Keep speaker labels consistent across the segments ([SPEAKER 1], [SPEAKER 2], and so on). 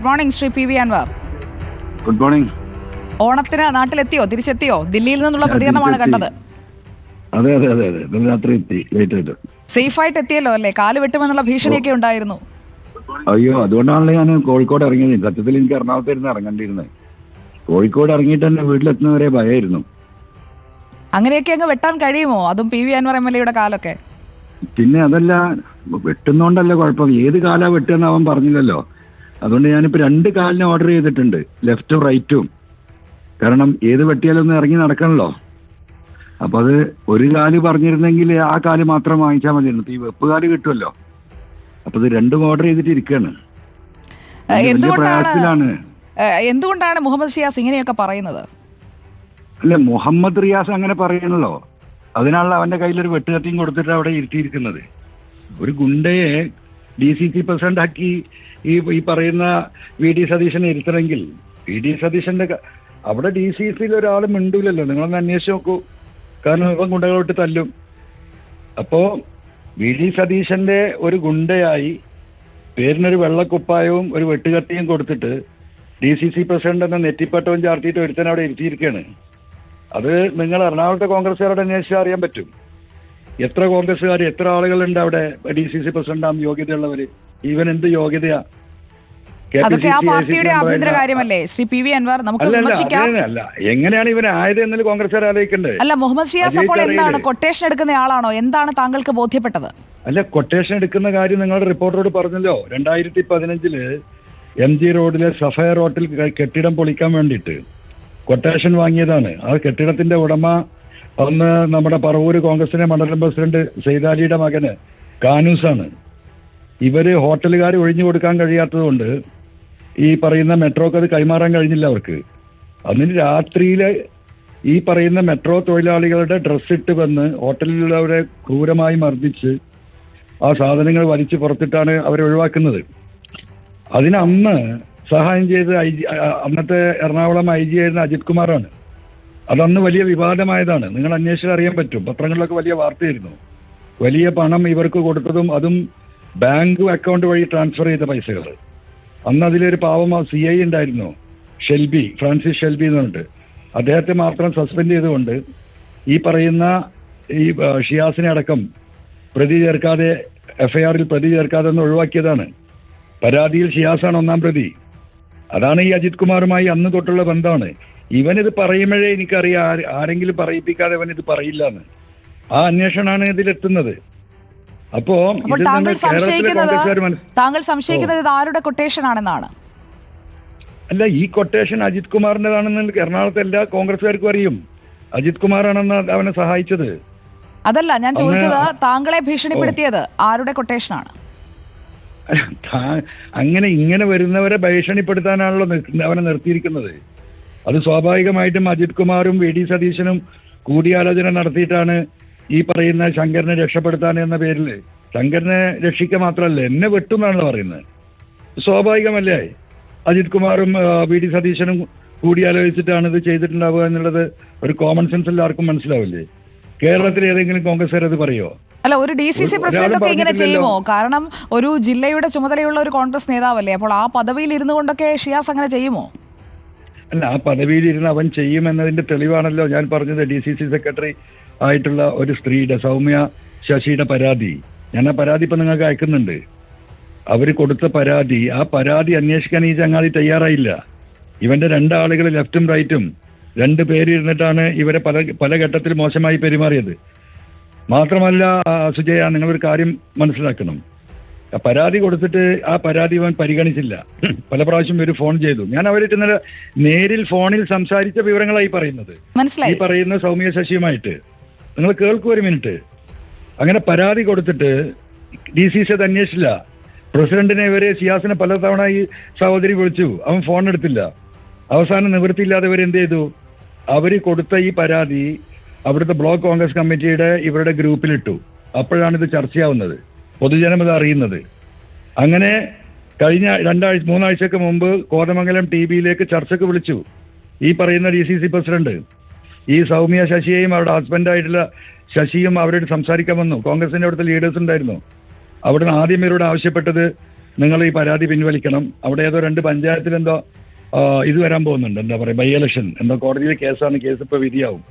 [SPEAKER 1] Good morning Shri P V Anvar.
[SPEAKER 2] Good morning
[SPEAKER 1] ഓണത്തിന് നാട്ടിലെത്തിയോ? തിരിച്ചെത്തിയോ? ദില്ലിയിൽ നിന്നുള്ള പ്രതികരണമാണ് കണ്ടത്.
[SPEAKER 2] അതെ അതെ അതെ അതെ. ഇന്നലെ രാത്രി എത്തി. ലേറ്റ് ആയിട്ട്.
[SPEAKER 1] സേഫായിട്ട് എത്തിയല്ലോ അല്ലേ? കാൽ വെട്ടുമെന്നുള്ള ഭീഷണിയൊക്കെ ഉണ്ടായിരുന്നു.
[SPEAKER 2] അയ്യോ അതുകൊണ്ടാണല്ലോ ഞാൻ കോഴിക്കോട് ഇറങ്ങിയത്. സത്യത്തിൽ എനിക്ക് എറണാകുളത്ത് ഇരുന്ന് ഇറങ്ങേണ്ടിയിരുന്നത് കോഴിക്കോട് ഇറങ്ങിയിട്ട് തന്നെ വീട്ടിലെത്തുന്നവരെ ഭയമായിരുന്നു
[SPEAKER 1] അങ്ങനെയൊക്കെ അങ്ങ് വെട്ടാൻ കഴിയുമോ? അതും P V Anvar M L എയുടെ കാലൊക്കെ.
[SPEAKER 2] പിന്നെ അതല്ല വെട്ടുന്നോണ്ടല്ല കുഴപ്പം. ഏത് കാലാ വെട്ടുമെന്ന് അവൻ പറഞ്ഞില്ലല്ലോ. അതുകൊണ്ട് ഞാനിപ്പോൾ രണ്ട് കാലിന് ഓർഡർ ചെയ്തിട്ടുണ്ട്. ലെഫ്റ്റും റൈറ്റും കാരണം ഏത് വെട്ടിയാലൊന്നും ഇറങ്ങി നടക്കണല്ലോ. അപ്പൊ അത് ഒരു കാൽ പറഞ്ഞിരുന്നെങ്കിൽ ആ കാൽ മാത്രം വാങ്ങിച്ചാൽ മതിയായിരുന്നു. ഈ വെപ്പ് കാൽ കിട്ടുമല്ലോ. അപ്പൊ ഇത് രണ്ടും ഓർഡർ ചെയ്തിട്ട് ഇരിക്കുകയാണ്
[SPEAKER 1] എന്തുകൊണ്ടാണ്
[SPEAKER 2] പ്രയാസത്തിലാണ്
[SPEAKER 1] എന്തുകൊണ്ടാണ് മുഹമ്മദ് ഷിയാസ് ഇങ്ങനെയൊക്കെ പറയുന്നത്?
[SPEAKER 2] അല്ല മുഹമ്മദ് റിയാസ് അങ്ങനെ പറയണല്ലോ. അതിനാണല്ലോ അവന്റെ കയ്യിൽ ഒരു വെട്ടുകത്തിയും കൊടുത്തിട്ട് അവിടെ ഇരുത്തിയിരിക്കുന്നത്. ഒരു ഗുണ്ടയെ ഡി സി സി പ്രസിഡന്റ് ആക്കി ഈ ഈ പറയുന്ന വി ഡി സതീശനെ ഇരുത്തണമെങ്കിൽ വി ഡി സതീശന്റെ അവിടെ ഡി സി സിയിൽ ഒരാൾ മിണ്ടൂലല്ലോ. നിങ്ങളൊന്ന് അന്വേഷിച്ച് നോക്കൂ. കാരണം ഇപ്പം ഗുണ്ടകളോട്ട് തല്ലും. അപ്പോ വി ഡി സതീശന്റെ ഒരു ഗുണ്ടയായി പേരിനൊരു വെള്ളക്കുപ്പായവും ഒരു വെട്ടുകത്തിയും കൊടുത്തിട്ട് ഡി സി സി പ്രസിഡന്റ് എന്ന നെറ്റിപ്പട്ടവും ചാർത്തിയിട്ട് ഒരുത്തൻ അവിടെ ഇരുത്തിയിരിക്കുകയാണ്. അത് നിങ്ങൾ എറണാകുളത്തെ കോൺഗ്രസ്സുകാരോട് അന്വേഷിച്ചാൽ അറിയാൻ പറ്റും. എത്ര കോൺഗ്രസ്സുകാർ എത്ര ആളുകളുണ്ട് അവിടെ? ഡി സി സി പ്രസിഡന്റ് യോഗ്യതയുള്ളവര്. ഈവൻ എന്ത് യോഗ്യതയാ?
[SPEAKER 1] അതൊക്കെ ആ പാർട്ടിയുടെ ആഭ്യന്തര കാര്യമല്ലേ? ശ്രീ പി വി അൻവർ നമുക്ക്
[SPEAKER 2] അല്ല അല്ല എങ്ങനെയാണ് ഇവൻ ആയത് എന്നതിൽ കോൺഗ്രസ്സുകാർ ആലോചിക്കേണ്ടത്
[SPEAKER 1] അല്ല മുഹമ്മദ് ഷിയാസ് അപ്പോൾ എന്താണ്? കൊട്ടേഷൻ എടുക്കുന്ന ആളാണോ? എന്താണ് താങ്കൾക്ക് ബോധ്യപ്പെട്ടത്?
[SPEAKER 2] അല്ല കൊട്ടേഷൻ എടുക്കുന്ന കാര്യം നിങ്ങളുടെ റിപ്പോർട്ടറോട് പറഞ്ഞല്ലോ. രണ്ടായിരത്തി പതിനഞ്ചിൽ എം ജി റോഡിലെ സഫയർ റോട്ടിൽ കെട്ടിടം പൊളിക്കാൻ വേണ്ടിയിട്ട് കൊട്ടേഷൻ വാങ്ങിയതാണ്. ആ കെട്ടിടത്തിന്റെ ഉടമ അന്ന് നമ്മുടെ പറവൂര് കോൺഗ്രസിന്റെ മണ്ഡലം പ്രസിഡന്റ് സെയ്താലിയുടെ മകന് കാനൂസാണ്. ഇവർ ഹോട്ടലുകാർ ഒഴിഞ്ഞു കൊടുക്കാൻ കഴിയാത്തതുകൊണ്ട് ഈ പറയുന്ന മെട്രോക്ക് അത് കൈമാറാൻ കഴിഞ്ഞില്ല അവർക്ക്. അതിന് രാത്രിയിൽ ഈ പറയുന്ന മെട്രോ തൊഴിലാളികളുടെ ഡ്രസ്സ് ഇട്ട് വന്ന് ഹോട്ടലിലുള്ളവരെ ക്രൂരമായി മർദ്ദിച്ച് ആ സാധനങ്ങൾ വലിച്ചു പുറത്തിട്ടാണ് അവരെ ഒഴിവാക്കുന്നത്. അതിനന്ന് സഹായം ചെയ്ത് ഐ അന്നത്തെ എറണാകുളം ഐ ജി ആയിരുന്ന അജിത് കുമാറാണ്. അതന്ന് വലിയ വിവാദമായതാണ്. നിങ്ങൾ അന്വേഷിച്ചാൽ അറിയാൻ പറ്റും. പത്രങ്ങളിലൊക്കെ വലിയ വാർത്തയായിരുന്നു. വലിയ പണം ഇവർക്ക് കൊടുത്തതും അതും ബാങ്ക് അക്കൗണ്ട് വഴി ട്രാൻസ്ഫർ ചെയ്ത പൈസകൾ. അന്ന് അതിലൊരു പാവം സി ഐ ഉണ്ടായിരുന്നു. ഷെൽബി ഫ്രാൻസിസ് ഷെൽബി എന്ന് പറഞ്ഞിട്ട്. അദ്ദേഹത്തെ മാത്രം സസ്പെൻഡ് ചെയ്തുകൊണ്ട് ഈ പറയുന്ന ഈ ഷിയാസിനെ അടക്കം പ്രതി ചേർക്കാതെ എഫ്ഐആറിൽ പ്രതി ചേർക്കാതെ ഒന്ന് ഒഴിവാക്കിയതാണ്. പരാതിയിൽ ഷിയാസാണ് ഒന്നാം പ്രതി. അതാണ് ഈ അജിത് കുമാറുമായി അന്ന് തൊട്ടുള്ള ബന്ധമാണ്. ഇവനിത് പറയുമ്പോഴേ എനിക്കറിയാം. ആര് ആരെങ്കിലും പറയിപ്പിക്കാതെ അവൻ ഇത് പറയില്ല എന്ന് ആ അന്വേഷണമാണ് ഇതിലെത്തുന്നത്. അപ്പോ
[SPEAKER 1] താങ്കൾ സംശയിക്കുന്നത് താങ്കൾ സംശയിക്കുന്നത് ഇത് ആരുടെ കൊട്ടേഷൻ ആണെന്നാണ്
[SPEAKER 2] അല്ല ഈ കൊട്ടേഷൻ അജിത് കുമാറിന്റെതാണെന്ന് എറണാകുളത്തെ എല്ലാ കോൺഗ്രസ്സുകാർക്കും അറിയും. അജിത് കുമാറാണെന്ന് അവനെ സഹായിച്ചത്.
[SPEAKER 1] അതല്ല ഞാൻ ചോദിച്ചത് താങ്കളെ ഭീഷണിപ്പെടുത്തിയത് ആരുടെ കൊട്ടേഷനാണ്?
[SPEAKER 2] ആണ് അങ്ങനെ ഇങ്ങനെ വരുന്നവരെ ഭീഷണിപ്പെടുത്താനാണല്ലോ അവനെ നിർത്തിയിരിക്കുന്നത്. അത് സ്വാഭാവികമായിട്ടും അജിത് കുമാറും വി ഡി സതീശനും കൂടിയാലോചന നടത്തിയിട്ടാണ് ഈ പറയുന്ന ശങ്കരനെ രക്ഷപ്പെടുത്താൻ എന്ന പേരിൽ ശങ്കരനെ രക്ഷിക്കുക മാത്രമല്ല എന്നെ വെട്ടുമെന്നാണ് പറയുന്നത്. സ്വാഭാവികമല്ലേ? അജിത് കുമാറും വി ഡി സതീശനും കൂടിയാലോചിച്ചിട്ടാണ് ഇത് ചെയ്തിട്ടുണ്ടാവുക എന്നുള്ളത് ഒരു കോമൺ സെൻസ് എല്ലാവർക്കും മനസ്സിലാവില്ലേ? കേരളത്തിൽ ഏതെങ്കിലും കോൺഗ്രസ്സുകാർ അത് പറയുമോ
[SPEAKER 1] അല്ല ഒരു ഡി സി സി പ്രസിഡന്റ് ഒക്കെ ഇങ്ങനെ ചെയ്യുമോ? കാരണം ഒരു ജില്ലയുടെ ചുമതലയുള്ള ഒരു കോൺഗ്രസ് നേതാവല്ലേ? അപ്പോൾ ആ പദവിയിൽ ഇരുന്നു കൊണ്ടൊക്കെ ഷിയാസ് അങ്ങനെ ചെയ്യുമോ?
[SPEAKER 2] അല്ല ആ പദവിയിലിരുന്ന് അവൻ ചെയ്യുമെന്നതിന്റെ തെളിവാണല്ലോ ഞാൻ പറഞ്ഞത്. ഡി സി സി സെക്രട്ടറി ആയിട്ടുള്ള ഒരു സ്ത്രീയുടെ സൗമ്യ ശശിയുടെ പരാതി. ഞാൻ ആ പരാതി ഇപ്പൊ നിങ്ങൾക്ക് അയക്കുന്നുണ്ട്. അവർ കൊടുത്ത പരാതി ആ പരാതി അന്വേഷിക്കാൻ ഈ ചങ്ങാതി തയ്യാറായില്ല. ഇവന്റെ രണ്ടാളുകൾ ലെഫ്റ്റും റൈറ്റും രണ്ട് പേരിരുന്നിട്ടാണ് ഇവരെ പല പല ഘട്ടത്തിൽ മോശമായി പെരുമാറിയത്. മാത്രമല്ല സുജയ നിങ്ങളൊരു കാര്യം മനസ്സിലാക്കണം. പരാതി കൊടുത്തിട്ട് ആ പരാതി അവൻ പരിഗണിച്ചില്ല. പല പ്രാവശ്യം ഒരു ഫോൺ ചെയ്തു. ഞാൻ അവരായിട്ട് ഇന്നലെ നേരിൽ ഫോണിൽ സംസാരിച്ച വിവരങ്ങളായി പറയുന്നത്. ഈ പറയുന്ന സൗമ്യ ശശിയുമായിട്ട്. നിങ്ങൾ കേൾക്കൂ ഒരു മിനിറ്റ്. അങ്ങനെ പരാതി കൊടുത്തിട്ട് ഡി സി സി അത് അന്വേഷിച്ചില്ല. പ്രസിഡന്റിനെ ഇവരെ സിയാസിനെ പലതവണ ഈ സഹോദരി വിളിച്ചു. അവൻ ഫോൺ എടുത്തില്ല. അവസാനം നിവൃത്തിയില്ലാതെ ഇവർ എന്ത് ചെയ്തു? അവർ കൊടുത്ത ഈ പരാതി അവിടുത്തെ ബ്ലോക്ക് കോൺഗ്രസ് കമ്മിറ്റിയുടെ ഇവരുടെ ഗ്രൂപ്പിലിട്ടു. അപ്പോഴാണ് ഇത് ചർച്ചയാവുന്നത്. പൊതുജനം ഇത് അറിയുന്നത്. അങ്ങനെ കഴിഞ്ഞ രണ്ടാഴ്ച മൂന്നാഴ്ചക്ക് മുമ്പ് കോതമംഗലം ടി വിയിലേക്ക് ചർച്ചയ്ക്ക് വിളിച്ചു. ഈ പറയുന്ന ഡി സി സി പ്രസിഡന്റ് ഈ സൗമ്യ ശശിയെയും അവരുടെ ഹസ്ബൻഡായിട്ടുള്ള ശശിയും അവരോട് സംസാരിക്കാൻ വന്നു. കോൺഗ്രസിന്റെ അവിടുത്തെ ലീഡേഴ്സ് ഉണ്ടായിരുന്നു. അവിടുന്ന് ആദ്യം ഇവരോട് ആവശ്യപ്പെട്ടത് നിങ്ങൾ ഈ പരാതി പിൻവലിക്കണം. അവിടെ ഏതോ രണ്ട് പഞ്ചായത്തിൽ എന്തോ ഇത് വരാൻ പോകുന്നുണ്ട്. എന്താ പറയുക ബൈ ഇലക്ഷൻ എന്തോ കോടതിയിലെ കേസാണ് കേസ് ഇപ്പോൾ വിധിയാവും.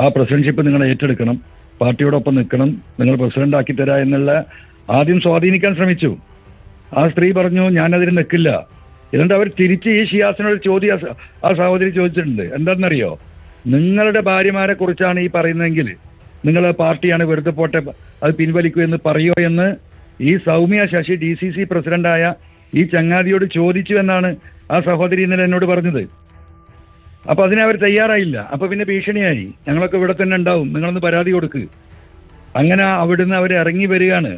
[SPEAKER 2] ആ പ്രസിഡൻഷിപ്പ് നിങ്ങൾ ഏറ്റെടുക്കണം. പാർട്ടിയോടൊപ്പം നിൽക്കണം. നിങ്ങൾ പ്രസിഡന്റ് ആക്കി തരാ എന്നുള്ള ആദ്യം സ്വാധീനിക്കാൻ ശ്രമിച്ചു. ആ സ്ത്രീ പറഞ്ഞു ഞാനതിന് നിൽക്കില്ല. എന്നിട്ട് അവർ തിരിച്ച് ഈ ഷിയാസിനോട് ചോദ്യം ആ സഹോദരി ചോദിച്ചിട്ടുണ്ട്. എന്താണെന്നറിയോ? നിങ്ങളുടെ ഭാര്യമാരെ കുറിച്ചാണ് ഈ പറയുന്നതെങ്കിൽ നിങ്ങൾ പാർട്ടിയാണ് വെറുതെ പോട്ടെ അത് പിൻവലിക്കൂ എന്ന് പറയോ എന്ന് ഈ Soumya Sasi D C C പ്രസിഡന്റായ ഈ ചങ്ങാതിയോട് ചോദിച്ചു എന്നാണ് ആ സഹോദരി ഇന്നലെ എന്നോട് പറഞ്ഞത്. അപ്പൊ അതിനെ അവർ തയ്യാറായില്ല. അപ്പൊ പിന്നെ ഭീഷണിയായി. ഞങ്ങളൊക്കെ ഇവിടെ തന്നെ ഉണ്ടാവും. നിങ്ങളൊന്ന് പരാതി കൊടുക്ക്. അങ്ങനെ അവിടുന്ന് അവർ ഇറങ്ങി വരികയാണ്.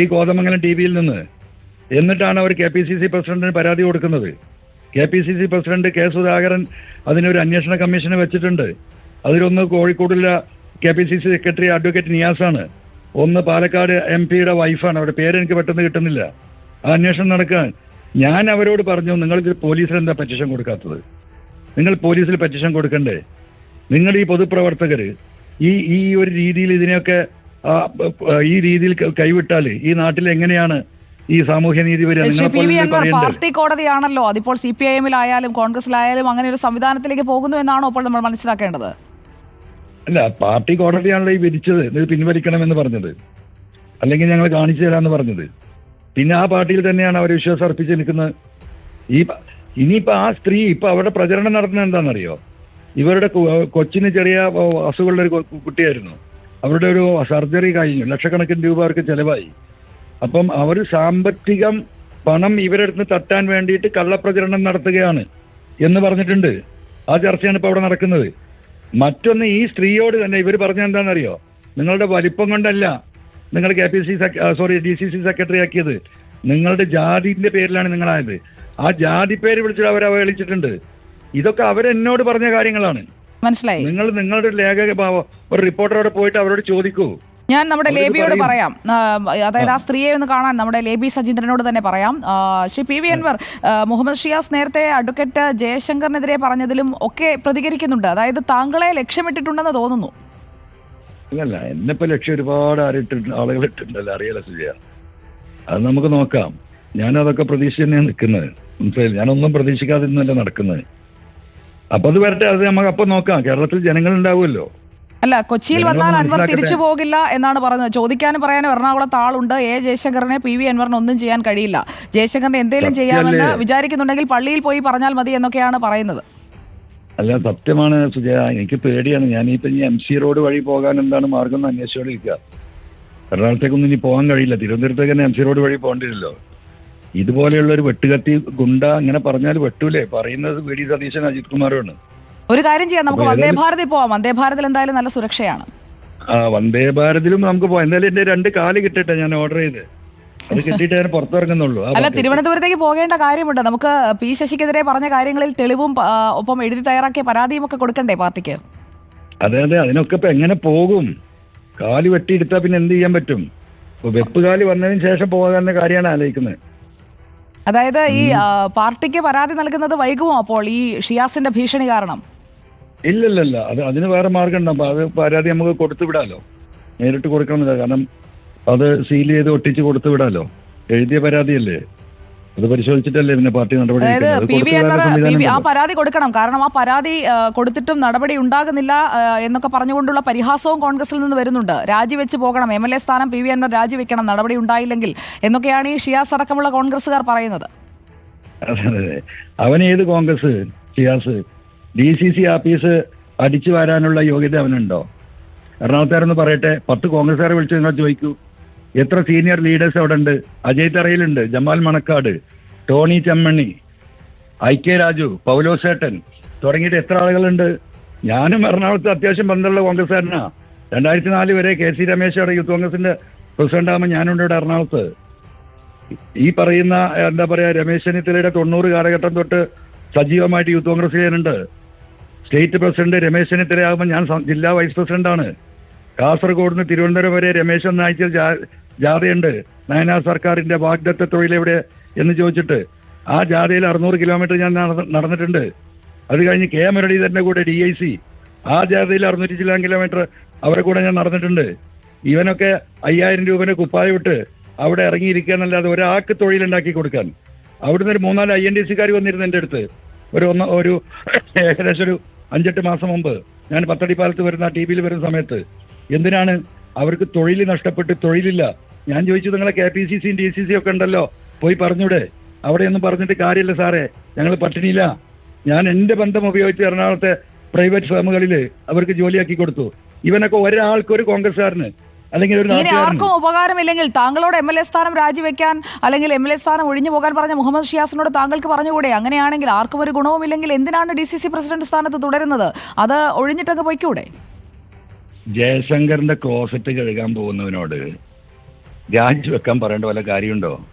[SPEAKER 2] ഈ കോതമംഗലം ടി വിയിൽ നിന്ന്. എന്നിട്ടാണ് അവർ കെ പി സി സി പ്രസിഡന്റിന് പരാതി കൊടുക്കുന്നത്. K P C C president K Sudhakaran അതിനൊരു അന്വേഷണ കമ്മീഷനെ വെച്ചിട്ടുണ്ട്. അതിലൊന്ന് കോഴിക്കോടുള്ള K P C C secretary advocate നിയാസാണ്. ഒന്ന് പാലക്കാട് എം പിയുടെ വൈഫാണ്. പേര് പേരെനിക്ക് പെട്ടെന്ന് കിട്ടുന്നില്ല. ആ അന്വേഷണം നടക്കാൻ ഞാൻ അവരോട് പറഞ്ഞു നിങ്ങൾക്ക് പോലീസിൽ എന്താ പെറ്റിഷൻ കൊടുക്കാത്തത്? നിങ്ങൾ പോലീസിൽ പെറ്റിഷൻ കൊടുക്കണ്ടേ? നിങ്ങൾ ഈ പൊതുപ്രവർത്തകർ ഈ ഈ ഒരു രീതിയിൽ ഇതിനെയൊക്കെ ഈ രീതിയിൽ കൈവിട്ടാൽ ഈ നാട്ടിൽ എങ്ങനെയാണ് ഈ സാമൂഹ്യ നീതി
[SPEAKER 1] പാർട്ടി കോടതിയാണല്ലോ. അതിപ്പോൾ സി പി ഐ എമ്മിലായാലും കോൺഗ്രസിലായാലും അങ്ങനെ ഒരു സംവിധാനത്തിലേക്ക് പോകുന്നു എന്നാണോ അപ്പോൾ നമ്മൾ മനസ്സിലാക്കേണ്ടത്?
[SPEAKER 2] അല്ല പാർട്ടി കോടതിയാണല്ലോ ഈ വിധിച്ചത്. ഇത് പിൻവലിക്കണമെന്ന് പറഞ്ഞത്. അല്ലെങ്കിൽ ഞങ്ങൾ കാണിച്ചു തരാമെന്ന് പറഞ്ഞത്. പിന്നെ ആ പാർട്ടിയിൽ തന്നെയാണ് അവർ വിശ്വാസം അർപ്പിച്ച് നിൽക്കുന്നത്. ഈ ഇനിയിപ്പോൾ ഇനിയിപ്പോ ആ സ്ത്രീ ഇപ്പൊ അവിടെ പ്രചരണം നടത്തുന്നത് എന്താണെന്നറിയോ? ഇവരുടെ കൊച്ചിന് ചെറിയ അസുഖമുള്ള ഒരു കുട്ടിയായിരുന്നു. അവരുടെ ഒരു സർജറി കഴിഞ്ഞു. ലക്ഷക്കണക്കിന് രൂപ അവർക്ക് ചെലവായി. അപ്പം അവർ സാമ്പത്തികം പണം ഇവരെടുത്ത് തട്ടാൻ വേണ്ടിയിട്ട് കള്ളപ്രചരണം നടത്തുകയാണ് എന്ന് പറഞ്ഞിട്ടുണ്ട്. ആ ചർച്ചയാണ് ഇപ്പോൾ അവിടെ നടക്കുന്നത്. മറ്റൊന്ന് ഈ സ്ത്രീയോട് തന്നെ ഇവർ പറഞ്ഞ എന്താണെന്നറിയോ? നിങ്ങളുടെ വലിപ്പം കൊണ്ടല്ല നിങ്ങൾ K P C sorry D C C secretary ആക്കിയത്. നിങ്ങളുടെ ജാതിന്റെ പേരിലാണ് നിങ്ങളായത്. ആ ജാതി പേര് വിളിച്ചിട്ട് അവർ അവഹേളിച്ചിട്ടുണ്ട്. ഇതൊക്കെ അവരെന്നോട് പറഞ്ഞ കാര്യങ്ങളാണ്.
[SPEAKER 1] മനസ്സിലായി.
[SPEAKER 2] നിങ്ങൾ നിങ്ങളുടെ ലേഖക ഒരു റിപ്പോർട്ടറോട് പോയിട്ട് അവരോട് ചോദിക്കൂ.
[SPEAKER 1] ഞാൻ നമ്മുടെ ലേബിയോട്
[SPEAKER 2] പറയാം.
[SPEAKER 1] അതായത് ആ. സ്ത്രീയെ ഒന്ന് കാണാൻ നമ്മുടെ ലേബി സജീന്ദ്രനോട് തന്നെ പറയാം. ശ്രീ പി വി അൻവർ മുഹമ്മദ് ഷിയാസ് നേരത്തെ അഡ്വക്കേറ്റ് ജയശങ്കറിനെതിരെ പറഞ്ഞതിലും ഒക്കെ പ്രതികരിക്കുന്നുണ്ട്. അതായത് താങ്കളെ ലക്ഷ്യമിട്ടിട്ടുണ്ടെന്ന് തോന്നുന്നു.
[SPEAKER 2] അല്ലല്ല എന്നെപ്പോ ലക്ഷ്യം ഒരുപാട് ആളുകൾ ഇട്ടിട്ടുണ്ടല്ലോ അറിയാലോ സുജയ. അത് നമുക്ക് നോക്കാം. ഞാനതൊക്കെ പ്രതീക്ഷ തന്നെയാണ് നിൽക്കുന്നത്. മനസ്സിലായി ഞാനൊന്നും പ്രതീക്ഷിക്കാതെ ഇന്നല്ല നടക്കുന്നത്. അപ്പൊ അത് വരട്ടെ അത് നമുക്ക് അപ്പൊ നോക്കാം. കേരളത്തിൽ ജനങ്ങൾ ഉണ്ടാവുമല്ലോ
[SPEAKER 1] അല്ല കൊച്ചിയിൽ വന്നാൽ അൻവർ തിരിച്ചു പോകില്ല എന്നാണ് പറയുന്നത്. ചോദിക്കാനും പറയാനും എറണാകുളത്ത് ആളുണ്ട് എ. ജയശങ്കറിനെ പി. വി. അൻവറിന് ഒന്നും ചെയ്യാൻ കഴിയില്ല. ജയശങ്കറിന് എന്തെങ്കിലും ചെയ്യാമെന്ന്? വിചാരിക്കുന്നുണ്ടെങ്കിൽ പള്ളിയിൽ പോയി പറഞ്ഞാൽ മതി എന്നൊക്കെയാണ് പറയുന്നത്.
[SPEAKER 2] അല്ല സത്യമാണ് സുജയ. എനിക്ക് പേടിയാണ്. ഞാൻ ഇനി എം സി റോഡ് വഴി പോകാൻ എന്താണ് മാർഗം എന്ന് അന്വേഷിച്ചുകൊണ്ടിരിക്കുക എറണാകുളത്തേക്കൊന്നും ഇനി പോകാൻ കഴിയില്ല. തിരുവനന്തപുരത്തേക്ക് തന്നെ എം സി റോഡ് വഴി പോകേണ്ടില്ലല്ലോ ഇതുപോലെയുള്ള ഒരു വെട്ടുകത്തി ഗുണ്ട ഇങ്ങനെ പറഞ്ഞാൽ വെട്ടൂലേ? പറയുന്നത് വി ഡി സതീശൻ അജിത് കുമാറുമാണ്.
[SPEAKER 1] ഒരു കാര്യം ചെയ്യാം നമുക്ക് വന്ദേ ഭാരതിൽ പോവാം. വന്ദേ ഭാരതിൽ എന്തായാലും നല്ല സുരക്ഷയാണ്.
[SPEAKER 2] ആ വന്ദേ ഭാരതിലും നമുക്ക് പോവാം. എന്തായാലും എന്റെ രണ്ട് കാൽ കിട്ടട്ടെ ഞാൻ ഓർഡർ ചെയ്ത്. അത് കിട്ടിയിട്ട് ഞാൻ പുറത്തിറങ്ങുന്നുള്ളൂ.
[SPEAKER 1] അല്ല തിരുവനന്തപുരത്തേക്ക് പോകേണ്ട കാര്യമുണ്ട്. നമുക്ക് പി ശശിക്കെതിരെ പറഞ്ഞ കാര്യങ്ങളിൽ തെളിവും ഒപ്പം എഴുതി തയ്യാറാക്കിയ പരാതിയും ഒക്കെ കൊടുക്കണ്ടേ പാർട്ടിക്ക്?
[SPEAKER 2] അതെ അതെ. അതിനൊക്കെ ഇപ്പൊ എങ്ങനെ പോകും? കാൽ വെട്ടിയെടുത്താൽ പിന്നെ എന്ത് ചെയ്യാൻ പറ്റും? വെപ്പ് കാൽ വന്നതിന് ശേഷം പോകാൻ കാര്യമാണ് ആലോചിക്കുന്നത്.
[SPEAKER 1] അതായത് ഈ പാർട്ടിക്ക് പരാതി നൽകുന്നത് വൈകുമോ അപ്പോൾ ഈ ഷിയാസിന്റെ ഭീഷണി കാരണം?
[SPEAKER 2] ഇല്ലല്ലല്ല. അത് അതിന് വേറെ മാർഗം ഉണ്ടാകും അത് പരാതി നമുക്ക് കൊടുത്തു വിടാലോ? നേരിട്ട് കൊടുക്കണമെന്നില്ല. കാരണം അത് സീൽ ചെയ്ത് ഒട്ടിച്ച് കൊടുത്തു വിടാലോ? എഴുതിയ പരാതിയല്ലേ? അത് പരിശോധിച്ചിട്ടല്ലേ പിന്നെ പാർട്ടി നടപടി
[SPEAKER 1] അതായത് P V Anvar P V ആ പരാതി കൊടുക്കണം. കാരണം ആ പരാതി ആ, കൊടുത്തിട്ടും നടപടി ഉണ്ടാകുന്നില്ല ആ, എന്നൊക്കെ പറഞ്ഞുകൊണ്ടുള്ള പരിഹാസവും കോൺഗ്രസിൽ നിന്ന് വരുന്നുണ്ട്. രാജിവെച്ച് പോകണം. എം എൽ എ സ്ഥാനം പി വി അൻവർ രാജിവെക്കണം. നടപടി ഉണ്ടായില്ലെങ്കിൽ എന്നൊക്കെയാണ് ഈ ഷിയാസ് അടക്കമുള്ള കോൺഗ്രസ്സുകാർ പറയുന്നത്.
[SPEAKER 2] അതെ അതെ. അവൻ ഏത് Congress Shiyas? D C C office അടിച്ചു വരാനുള്ള യോഗ്യത അവനുണ്ടോ? എറണാകുളത്തുകാരെന്ന് പറയട്ടെ. പത്ത് കോൺഗ്രസ്സുകാരെ വിളിച്ച് നിങ്ങൾ ചോദിക്കൂ. എത്ര സീനിയർ ലീഡേഴ്സ് അവിടെ ഉണ്ട് അജയ് തറയിലുണ്ട് Jamal Manakkad Tony Chemmanni I K Raju പൗലോസേട്ടൻ. തുടങ്ങിയിട്ട് എത്ര ആളുകളുണ്ട്? ഞാനും എറണാകുളത്ത് അത്യാവശ്യം ബന്ധമുള്ള കോൺഗ്രസ്സുകാരനാ. രണ്ടായിരത്തി നാല് വരെ കെ സി രമേശ് അവിടെ യൂത്ത് കോൺഗ്രസിന്റെ പ്രസിഡന്റ് ആകുമ്പോൾ ഞാനുണ്ട് ഇവിടെ എറണാകുളത്ത്. ഈ പറയുന്ന എന്താ പറയാ രമേശ് ചെന്നിത്തലയുടെ തൊണ്ണൂറ് കാലഘട്ടം തൊട്ട് സജീവമായിട്ട് യൂത്ത് കോൺഗ്രസ് ചെയ്യാനുണ്ട്. സ്റ്റേറ്റ് പ്രസിഡന്റ് രമേശ് ചെന്നിത്തല ആകുമ്പോൾ ഞാൻ ജില്ലാ വൈസ് പ്രസിഡന്റാണ്. കാസർഗോഡ് നിന്ന് തിരുവനന്തപുരം വരെ രമേശ് ജാ- ജാഥയുണ്ട്. നയനാർ സർക്കാരിന്റെ വാഗ്ദത്ത തൊഴിലെവിടെ എന്ന് ചോദിച്ചിട്ട് ആ ജാഥയിൽ അറുന്നൂറ് കിലോമീറ്റർ ഞാൻ നടന്നിട്ടുണ്ട്. അത് കഴിഞ്ഞ് കെ മുരളീധരന്റെ കൂടെ ഡി ഐ സി ആ ജാഥയിൽ അറുന്നൂറ്റി ചില കിലോമീറ്റർ അവരെ കൂടെ ഞാൻ നടന്നിട്ടുണ്ട്. ഇവനൊക്കെ അയ്യായിരം രൂപന്റെ കുപ്പായ വിട്ട് അവിടെ ഇറങ്ങിയിരിക്കുക എന്നല്ലാതെ ഒരാൾക്ക് തൊഴിലുണ്ടാക്കി കൊടുക്കാൻ. അവിടുന്ന് ഒരു മൂന്നാൽ ഐ എൻ ഡി സിക്കാർ വന്നിരുന്നു എന്റെ അടുത്ത്. ഒരു ഒന്ന് ഒരു ഏകദേശം ഒരു അഞ്ചെട്ട് മാസം മുമ്പ് ഞാൻ പത്തടിപ്പാലത്ത് വരുന്ന ടി വിയിൽ വരുന്ന സമയത്ത്. എന്തിനാണ് അവർക്ക് തൊഴിൽ നഷ്ടപ്പെട്ട് തൊഴിലില്ല? ഞാൻ ചോദിച്ചു നിങ്ങളെ കെ പി സി സിയും ഡി സി സി ഒക്കെ ഉണ്ടല്ലോ പോയി പറഞ്ഞൂടെ അവിടെയൊന്നും പറഞ്ഞിട്ട് കാര്യമില്ല സാറേ. ഞങ്ങൾ പട്ടിണിയില്ല. ഞാൻ എന്റെ ബന്ധം ഉപയോഗിച്ച് എറണാകുളത്തെ പ്രൈവറ്റ് ഫേമുകളിൽ അവർക്ക് ജോലിയാക്കി കൊടുത്തു. ഇവനൊക്കെ ഒരാൾക്ക് ഒരു കോൺഗ്രസ്സുകാരന് അല്ലെങ്കിൽ ഒരു
[SPEAKER 1] ആർക്കും ഉപകാരമില്ലെങ്കിൽ താങ്കളോട് എം എൽ എ സ്ഥാനം രാജിവെക്കാൻ അല്ലെങ്കിൽ എം എൽ എ സ്ഥാനം ഒഴിഞ്ഞു പോകാൻ പറഞ്ഞ മുഹമ്മദ് ഷിയാസിനോട് താങ്കൾക്ക് പറഞ്ഞുകൂടെ? അങ്ങനെയാണെങ്കിൽ ആർക്കും ഒരു ഗുണവുമില്ലെങ്കിൽ എന്തിനാണ് ഡി സി സി പ്രസിഡന്റ് സ്ഥാനത്ത് തുടരുന്നത്? അത് ഒഴിഞ്ഞിട്ടങ്ങ് പൊയ്ക്കൂടെ?
[SPEAKER 2] ജയശങ്കറിന്റെ ക്ലോസറ്റ് കഴുകാൻ പോകുന്നവനോട് രാജിവെക്കാൻ പറയേണ്ട വല്ല കാര്യമുണ്ടോ?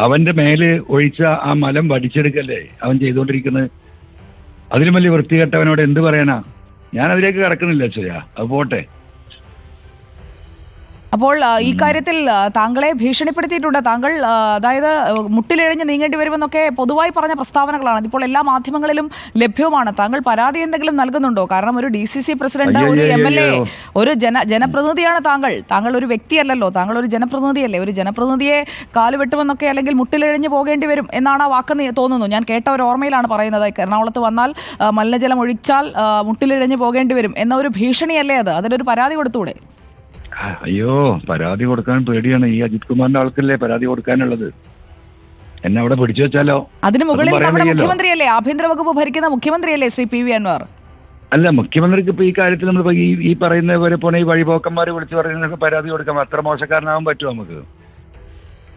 [SPEAKER 2] അവന്റെ മേൽ ഒഴിച്ച ആ മലം വടിച്ചെടുക്കല്ലേ അവൻ ചെയ്തുകൊണ്ടിരിക്കുന്നത്? അതിലും വലിയ വൃത്തികെട്ടവനോട് എന്ത് പറയാനാ? ഞാൻ അതിലേക്ക് കിടക്കുന്നില്ല അച്ഛയാ അത് പോട്ടെ.
[SPEAKER 1] അപ്പോൾ ഈ കാര്യത്തിൽ താങ്കളെ ഭീഷണിപ്പെടുത്തിയിട്ടുണ്ട്. താങ്കൾ അതായത് മുട്ടിലിഴഞ്ഞ് നീങ്ങേണ്ടി വരുമെന്നൊക്കെ പൊതുവായി പറഞ്ഞ പ്രസ്താവനകളാണ്. ഇപ്പോൾ എല്ലാ മാധ്യമങ്ങളിലും ലഭ്യമാണ് താങ്കൾ പരാതി എന്തെങ്കിലും നൽകുന്നുണ്ടോ? കാരണം ഒരു ഡി സി സി പ്രസിഡന്റ് ഒരു എം എൽ എ ഒരു ജന ജനപ്രതിനിധിയാണ് താങ്കൾ. താങ്കൾ ഒരു വ്യക്തിയല്ലല്ലോ. താങ്കൾ ഒരു ജനപ്രതിനിധിയല്ലേ. ഒരു ജനപ്രതിനിധിയെ കാലുവെട്ടുമെന്നൊക്കെ അല്ലെങ്കിൽ മുട്ടിലിഴഞ്ഞ് പോകേണ്ടി വരും എന്നാണ് ആ വാക്ക് തോന്നുന്നു. ഞാൻ കേട്ട ഒരു ഓർമ്മയിലാണ് പറയുന്നത്. എറണാകുളത്ത് വന്നാൽ മലിനജലം ഒഴിച്ചാൽ മുട്ടിലിഴഞ്ഞ് പോകേണ്ടി വരും എന്ന ഒരു ഭീഷണിയല്ലേ അത്? അതിലൊരു പരാതി കൊടുത്തൂടെ?
[SPEAKER 2] അയ്യോ പരാതി കൊടുക്കാൻ പേടിയാണ് ഈ അജിത് കുമാറിന്റെ ആൾക്കല്ലേ പരാതി കൊടുക്കാനുള്ളത്? എന്നെ അവിടെ പിടിച്ചു വെച്ചാലോ?
[SPEAKER 1] അതിന് മുകളിൽ നമ്മുടെ മുഖ്യമന്ത്രിയല്ലേ? ആഭ്യന്തര വകുപ്പ് ഭരിക്കുന്ന മുഖ്യമന്ത്രിയല്ലേ ശ്രീ പി വി അൻവർ?
[SPEAKER 2] അല്ല മുഖ്യമന്ത്രിക്ക് ഇപ്പൊ ഈ കാര്യത്തിൽ നമ്മൾ ഈ ഈ പറയുന്ന പോലെ പോണ ഈ വഴിപോക്കന്മാർ വിളിച്ചു പറയുന്നതൊക്കെ പരാതി കൊടുക്കാം അത്ര മോശക്കാരനാവാൻ പറ്റുമോ നമുക്ക്?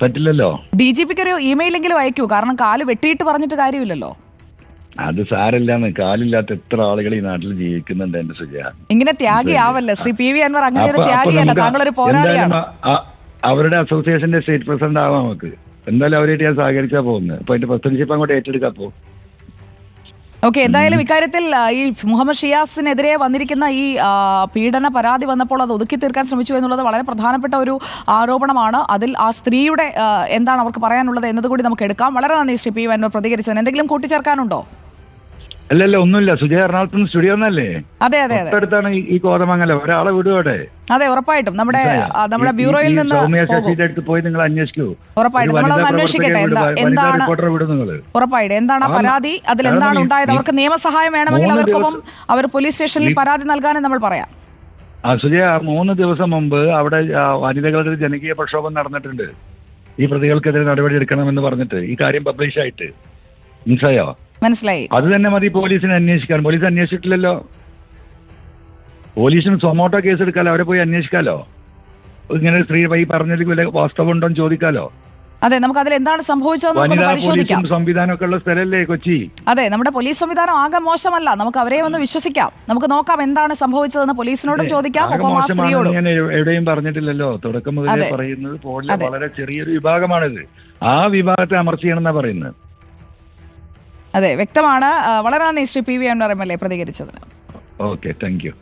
[SPEAKER 2] പറ്റില്ലല്ലോ.
[SPEAKER 1] ഡി ജി പിക്ക് ഒരു ഇമെയിലെങ്കിലും അയക്കൂ. കാരണം കാൽ വെട്ടിയിട്ട് പറഞ്ഞിട്ട് കാര്യമില്ലല്ലോ.
[SPEAKER 2] അത് സാരമില്ലാന്ന് കാലില്ലാത്ത എത്ര ആളുകൾ ഈ നാട്ടിൽ ജീവിക്കുന്നുണ്ട് എന്റെ സുജയ.
[SPEAKER 1] ഇങ്ങനെ ത്യാഗിയാവല്ലേ ശ്രീ പി വി അൻവർ അങ്ങനെ ഒരു ത്യാഗിയല്ല താങ്കൾ ഒരു പോരാളിയാണ്.
[SPEAKER 2] അവരുടെ അസോസിയേഷന്റെ സ്റ്റേറ്റ് പ്രസിഡന്റ് ആവാം നമുക്ക്. എന്തായാലും അവരായിട്ട് ഞാൻ സഹകരിച്ചാ പോകുന്നത്. അപ്പൊ അതിന്റെ പ്രസിഡൻഷിപ്പ് അങ്ങോട്ട് ഏറ്റെടുക്കാൻ പോകും
[SPEAKER 1] ഓക്കെ എന്തായാലും ഇക്കാര്യത്തിൽ ഈ മുഹമ്മദ് ഷിയാസിനെതിരെ വന്നിരിക്കുന്ന ഈ പീഡന പരാതി വന്നപ്പോൾ അത് ഒതുക്കി തീർക്കാൻ ശ്രമിച്ചു എന്നുള്ളത് വളരെ പ്രധാനപ്പെട്ട ഒരു ആരോപണമാണ്. അതിൽ ആ സ്ത്രീയുടെ എന്താണ് അവർക്ക് പറയാനുള്ളത് എന്നതുകൂടി നമുക്ക് എടുക്കാം. വളരെ നന്ദി ശ്രീ പി വി അൻവർ പ്രതികരിച്ചതിന്. എന്തെങ്കിലും കൂട്ടിച്ചേർക്കാനുണ്ടോ?
[SPEAKER 2] അല്ലല്ല ഒന്നുമില്ല. സുജയ എറണാകുളത്ത് നിന്ന് സ്റ്റുഡിയോ എന്നല്ലേ
[SPEAKER 1] അതെ അതെ അതെ.
[SPEAKER 2] തൊട്ടടുത്താണ് ഈ- ഈ കോതമംഗലം ഒരാളെ വിടുവടെ
[SPEAKER 1] അതെ ഉറപ്പായിട്ടും. നമ്മുടെ ആ, നമ്മുടെ ബ്യൂറോയിൽ നിന്ന്
[SPEAKER 2] സൗമ്യ
[SPEAKER 1] പോകും.
[SPEAKER 2] ശശിയുടെ അടുത്ത് പോയി നിങ്ങൾ അന്വേഷിക്കൂ.
[SPEAKER 1] ഉറപ്പായിട്ടും. അന്വേഷിക്കട്ടെ. എന്താ എന്താണ്
[SPEAKER 2] റിപ്പോർട്ടറെ വിടും നിങ്ങൾ
[SPEAKER 1] ഉറപ്പായിട്ടും. എന്താണ് ആ
[SPEAKER 2] ആ,
[SPEAKER 1] പരാതി? അതിൽ
[SPEAKER 2] കാരണം
[SPEAKER 1] എന്താണ്
[SPEAKER 2] ഈ-
[SPEAKER 1] ഉണ്ടായത്? അവർക്ക് നിയമസഹായം വേണമെങ്കിൽ
[SPEAKER 2] മൂന്ന്
[SPEAKER 1] അവർക്കൊപ്പം അവർ പോലീസ് സ്റ്റേഷനിൽ പരാതി നൽകാനും നമ്മൾ പറയാം.
[SPEAKER 2] ആ സുജയ മൂന്ന് ദിവസം മുമ്പ് അവിടെ ആ, വനിതകളുടെ ഒരു ജനകീയ പ്രക്ഷോഭം നടന്നിട്ടുണ്ട്. ഈ പ്രതികൾക്കെതിരെ നടപടി എടുക്കണമെന്ന് പറഞ്ഞിട്ട് ഈ കാര്യം പബ്ലിഷ് ആയിട്ട്. മനസ്സിലായോ?
[SPEAKER 1] മനസ്സിലായി.
[SPEAKER 2] അത് തന്നെ മതി പോലീസിനെ അന്വേഷിക്കാൻ. പോലീസ് അന്വേഷിച്ചിട്ടില്ലല്ലോ. പോലീസിന് സൊമോട്ടോ കേസ് എടുക്കാലോ? അവരെ പോയി അന്വേഷിക്കാലോ? ഇങ്ങനെ സ്ത്രീ വൈ പറഞ്ഞതിൽ വല്ല വാസ്തവം ഉണ്ടോ എന്ന് ചോദിക്കാലോ?
[SPEAKER 1] അതെ നമുക്ക് അതിൽ എന്താണ്
[SPEAKER 2] പോലീസും സംവിധാനമൊക്കെ ഉള്ള സ്ഥലല്ലേ കൊച്ചി?
[SPEAKER 1] അതെ നമ്മുടെ പോലീസ് സംവിധാനം ആകെ മോശമല്ല. നമുക്ക് അവരെ ഒന്ന് വിശ്വസിക്കാം. നമുക്ക് നോക്കാം എന്താണ് സംഭവിച്ചതെന്ന് പോലീസിനോടും ചോദിക്കാം. സ്ത്രീയോടും.
[SPEAKER 2] ഞാൻ എവിടെയും പറഞ്ഞിട്ടില്ലല്ലോ. തുടക്കം മുതലേ പറയുന്നത്. വളരെ ചെറിയൊരു വിഭാഗമാണിത്. ആ വിഭാഗത്തെ അമർച്ച ചെയ്യണമെന്നാ പറയുന്നത്.
[SPEAKER 1] അതെ വ്യക്തമാണ്. വളരെ നന്ദി Shri P V Anvar M L A പ്രതികരിച്ചതിന്.
[SPEAKER 2] Okay thank you.